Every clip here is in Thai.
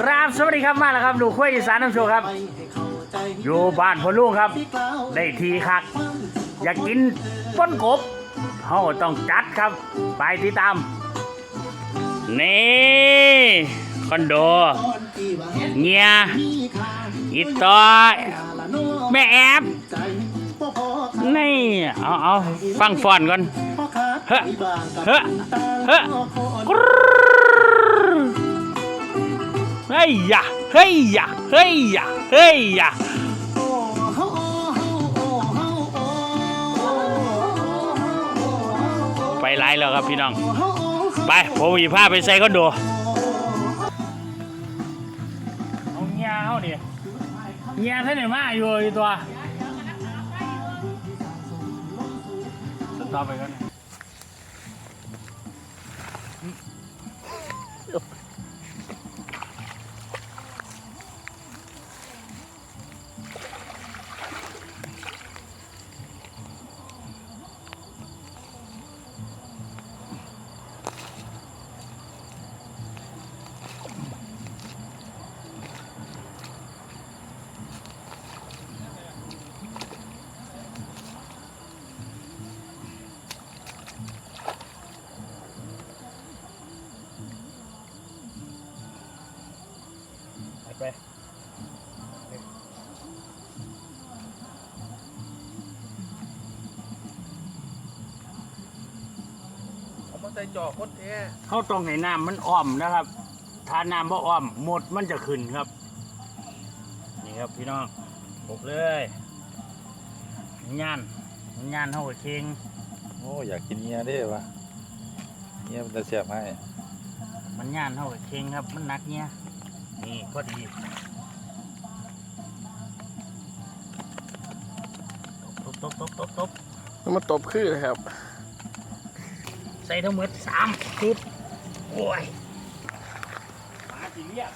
ครับสวัสดีครับมาแล้วครับ ดูคุยอีสานน้ำโชว์ครับ อยู่บ้านพ่อลุงครับ ได้ทีคัก อยากกินป้นกบเขาต้องจัดครับ ไปติดตาม นี่คอนโดเงียอีต่อแม่แอบนี่เอาเอาฟังฟอนก่อนเฮ้อเฮ้อเฮ้อกรู๊ ฮ้ยยะเฮ้ยยะเฮ้ยยะเฮ้ยยะไปไล่แล้วครับพี่น้อง ไปผมมีผ้าไปใส่คอนโดเอาเงี้ยเขาดิเงี้ยท่านไหนมาอยู่อีตัวต็อไปก่อน ส่จอคนแท้เขาต้องให้น้ำมันอ้อมนะครับ ถ้าน้ำบ่อ้อมหมดมันจะขึ้นครับ นี่ครับพี่น้องปลุกเลยงานงานเขาก็เชงโอ้อยากกินเงี้ยได้วะเงี้ยมันจะเสียบให้มันงานเขาก็เชงครับ มันหนักเนี้ยนี่พอดีตบตบตบตบตบมันมาตบคือเลยครับใส่ทั้งหมดสามชุด โอ้ยมาสิเรียก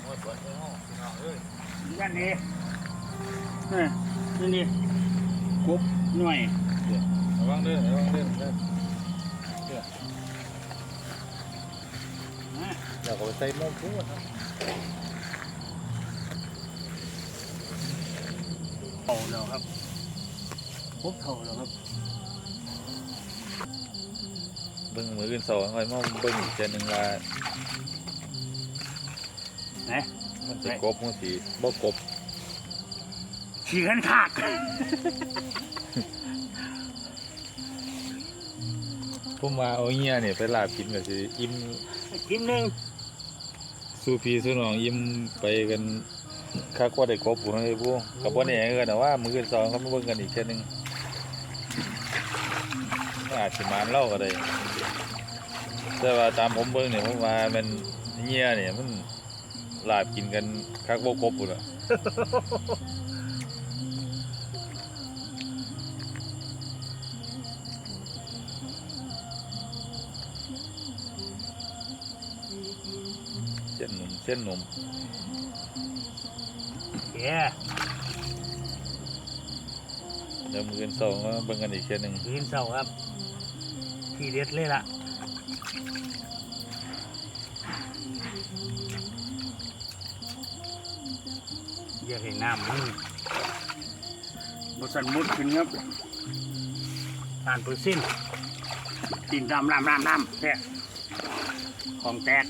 โอ้ยเปิดเลยห้องพี่น้องเอ้ยยันนี่เฮ้ยนี่นี่กบหน่วยระวังเด้อระวังเด้อเด้อนะอยากเอาไปใส่หม้อพูดเท่าแล้วครับ กบเท่าแล้วครับเบิ่งมืออื่นสองคอยม้อเบิ่งอีกเจนหนึ่งว่าไหนมันจะกบมันสีบ่กบขี่กันขาดผมว่าเอาเงี้ยเนี่ยไปลาบกินก็สิอิ่มกินหนึ่งสู้พี่สู้น้องอิ่มไปกันคักว่าได้กบผู้นั้นเลยผู้กับบ่แน่กันนะว่ามืออื่นสองเขาไมาเบิ่งกันอีกเจนหนึ่ง อาจสิมานเล่าก็ได้แต่ว่าตามผมเบิ่งเนี่ยผมว่ามันเงี้ยเนี่ยมันลาบกินกันคักบ่ครบพุ่นอะเส้นหนุ่มเส้นหนุ่มเย้เดี๋ยวมือกันสองก็เบิ่งกันอีกเช่นหนึ่งกินเสาครับ ทีเด็ดเลยล่ะอย่าให้น้ำมันบสันมุดขึ้นครับทานเปอร์เซ็นต์ตินน้ำน้ำน้ำน้ำแท้ของแตก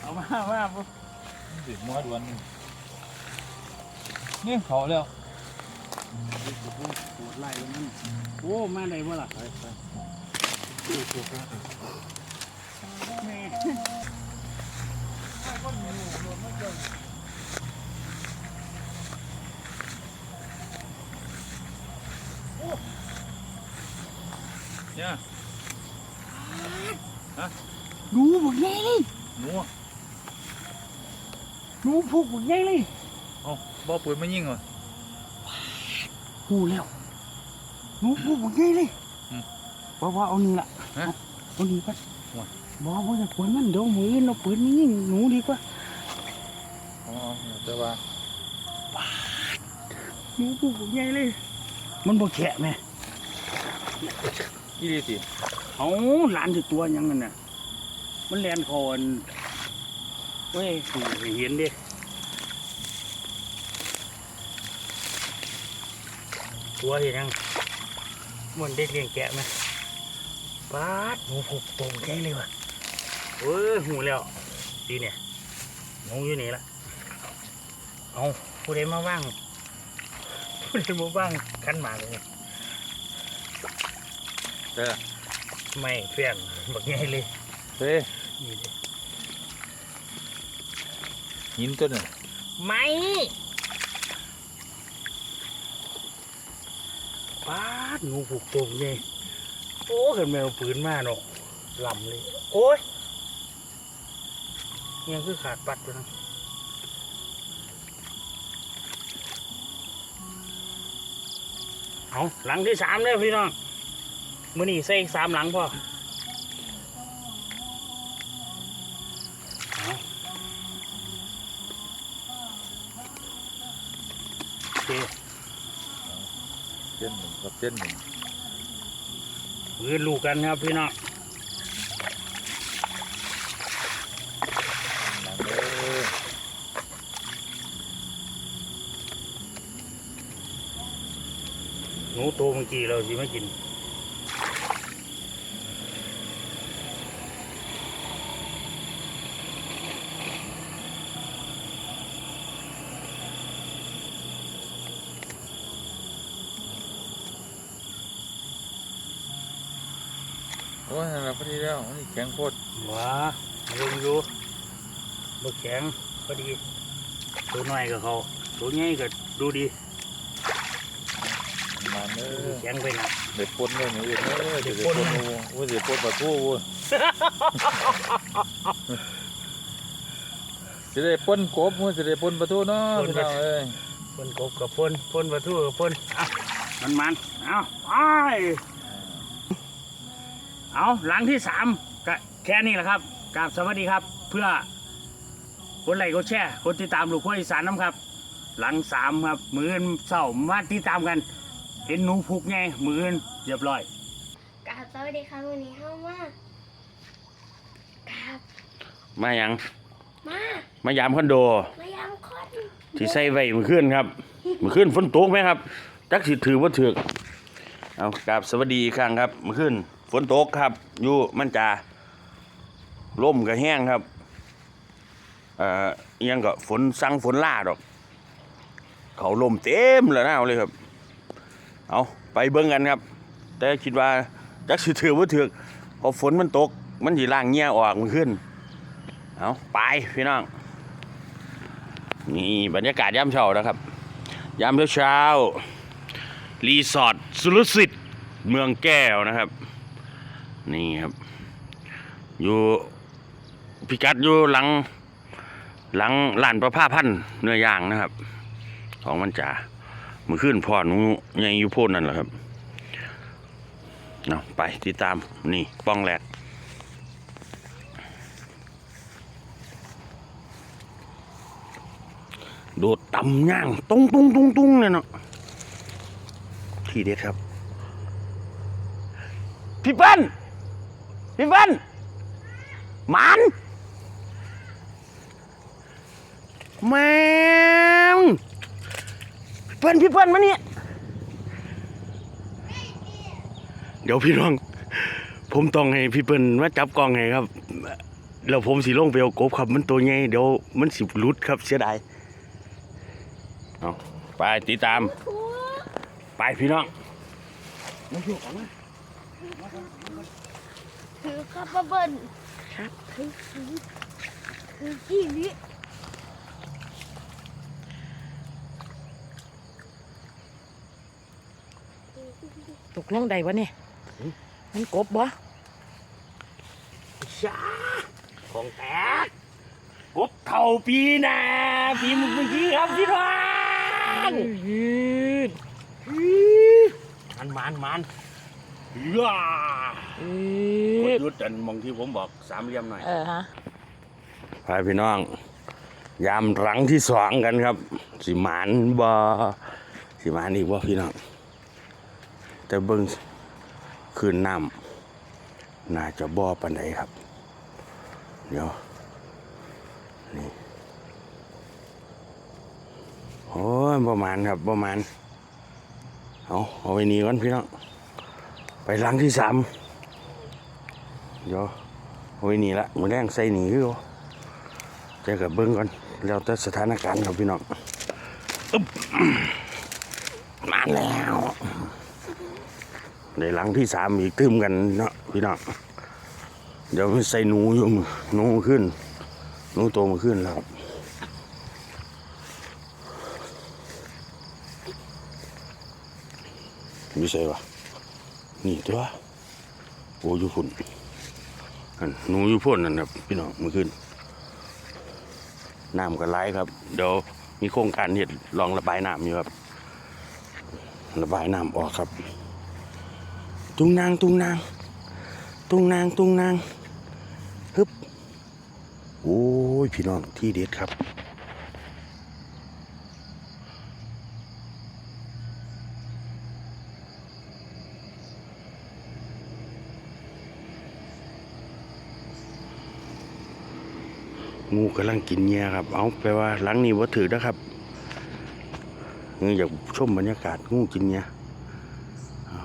เอามาว่าปุ๊บสิมัวดวนนี่ เขาแล้ว ปวดไหล่แล้วมันโอ้มาได้บ่ล่ะแม่เนี่ยหนูบักใหญ่เลยหนูหนูผูกบักใหญ่เลย เอาบ่ปืนไม่ยิงเหรอ หูแล้วหนูผูกบักใหญ่เลยอืมว่าว่าเอานี่ล่ะฮะเอานี่ก่อนว่ะบอกว่าจะปวนมันเดี๋ยวมือเราปืนนี่ยิงหนูดีกว่าอ๋อแต่ว่าเหนูปูใหญ่เลย มันบ่แฉะไหมยี่ดีสิเอาหลานสิตัวหยังนั่นน่ะมันแลนคอนเว้ยสิเห็นเดิ ตัวเห็นยังมันได้เลี้ยงแกะไหมปาดหนูผูกตรงใจเลยว่ะเออหูแล้วดีเนี่ยหนูอยู่นี่ละเอาผู้ใดมาว่างผู้ใดมาว่างขันหมากเลยเด้อไม่เพื่อนบักใหญ่เลยเฮ้ยนี่เด้หินตัวนึงไม่ ปาดงูผูกตรงเลยโอ้เห็นแมวปืนมาเนาะลำเลย โอ้ยยังคือขาดปัดไปนะเอาหลังที่สามเลยพี่น้องมือนี่ใส่อีกสามหลังพอเอโอเค เส้นหนึ่งกับเส้นหนึ่งมือลูกกันครับพี่น้องหลังเด้อหนูโตเมื่อกี้เราสิไม่กิน โอ้ยนั่นแหละพอดี แล้วนี่แข็งโคตรว้าลงอยู่บกแข็งพอดี ตัวน้อยกับเขาตัวใหญ่ก็ดูดีมาเด้อแข็งไปหนะเด็ดปนเลยหนูเด็ดเด้อเด็ดเด็ดปป่นนโอ้โหเด็ดปนปลาทูโว้ยจะได้ปนกบมั้งจะได้ปนปลาทูเนาะพี่น้องเอ้ยพ่นกบกับพ่นพ่นปลาทูกับพ่นเอามันมันเอาไปเอาหลังที่สาม ก็แค่นี้แหละครับกราบสวัสดีครับ เพื่อกดไลค์กดแชร์กดติดตามลูกขั้วอีสานน้ำครับ หลังสามครับมืออนเศร้ามาติดตามกัน เห็นหนูผูกไงมืออนเรียบร้อยกราบสวัสดีครับวันนี้เข้ามากราบมาอย่างมามายามคอนโด มายามคนที่ใส่ไว้มือขึ้นครับมือขึ้นฝนตกไหมครับจักสิถือว่าถือเอากราบสวัสดีอีกครั้งครับมือขึ้นฝนตกครับอยู่มันจา ล่มก็แห้งครับเอ่อยังก็ฝนสั่งฝนล่าดอก เขาลมเต็มแล้วนะเอาเลยครับ เอาไปเบิ่งกันครับ แต่คิดว่าจักสิถือว่าถือเพอฝนมันตก มันสิล่างเงี้ยออกมือขึ้น เอาไปพี่น้อง นี่บรรยากาศยามเช้านะครับ ยามเช้า รีสอร์ทสุรสิทธิ์เมืองแก้วนะครับ นี่ครับ อยู่ พิกัดอยู่หลัง หลังลานประภาพันธ์เนื้อย่างนะครับ ของมันจ่ามือขึ้นพ่อหนูยังอยู่โพดนั่นแหละครับเอาะไปติดตามนี่ป้องแหลกโดดต่ำย่างตุ้งตุ้งตุ้งตุ้งเลยเนาะทีเด็ดครับ พี่เปิ้ลพี่เปิ้ลหมัน แมงพี่เปิ้ลพี่เปิ้ลมาเนี่ยเดี๋ยวพี่น้อง ผมต้องให้พี่เปิ้ลมาจับกล้องให้ครับแล้วผมสิลงไปเอากบครับ มันตัวใหญ่เดี๋ยวมันสิหลุดครับเสียดายเอาไปติดตามทัวไปพี่น้องคือข้าวเบิ้ลครับคือคือคือกี่วิ ตกลงใดวะเนี่ยมันกบบ่ชาของแตกกบเท่าปีหนาปีมึงเมื่อกี้ครับพี่น้องมันมันมันย่าอืกดดยุดอันมองที่ผมบอกสามเหลี่ยมหน่อยเออฮะไปพี่น้อง ยามหลังที่สองกันครับ สิหมานบอสสิมานี่บ่พี่น้อง แต่เบิ่งคืนน้ำน่าจะบ่อปานใดครับ เดี๋ยว นี่โอ้ยประมาณครับประมาณเอาเอาไว้นี่ก่อนพี่น้องไปหลังที่สามเดี๋ยวเอาไว้นี่ละมือแรงใส่หนีคือเขาเจอกับเบิ้งก่อนแล้วแต่สถานการณ์ครับพี่น้องอึ๊บมาแล้ว ในหลังที่สามอีกตึมกันเนาะพี่น้องเดี๋ยวใส่หนูอยู่หนูขึ้นหนูโตมาขึ้นแล้วครับอยู่ใส่วะนี่ตัวโอ้ยู่พุ่นอันหนูอยู่พุ่นนั่นครับพี่น้องมื่อคืนน้ำก็ไหลครับ เดี๋ยวมีโครงการเห็ดลองระบายน้ำอยู่ครับ ระบายน้ำออกครับ ตุงนางตุงนางตุงนางตุงนางฮึบโอ้ยพี่น้องที่เด็ดครับงูกำลังกินเหงี้ยครับ เอาแปว่าหลังนี้ว่าถือนะครับอยากชมบรรยากาศงูกินเหงี้ยเอา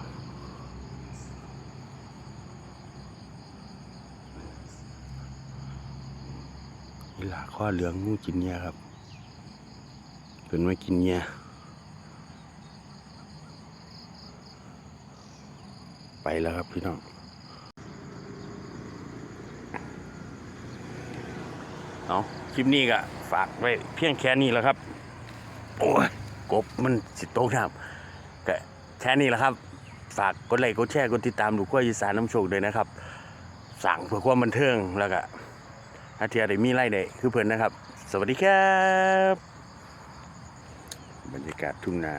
นี่ล่ะข้อเหลืองงูกินเหงี้ยครับเป็นไม่กินเหงี้ยไปแล้วครับพี่น้องเอาคลิปนี้ก็ฝากไว้เพียงแค่นี้แล้วครับ โอ้ยกบมันสิโตครับก็แค่นี้แหละครับ ฝากกดไลค์กดแชร์กดติดตามดูกล้วยอีสานน้ำโชคด้วยนะครับ สั่งเพื่อความบันเทิงแล้วก็ อาเทียได้มีไล่ได้คือเพิ่นนะครับ สวัสดีครับ บรรยากาศทุ่งนา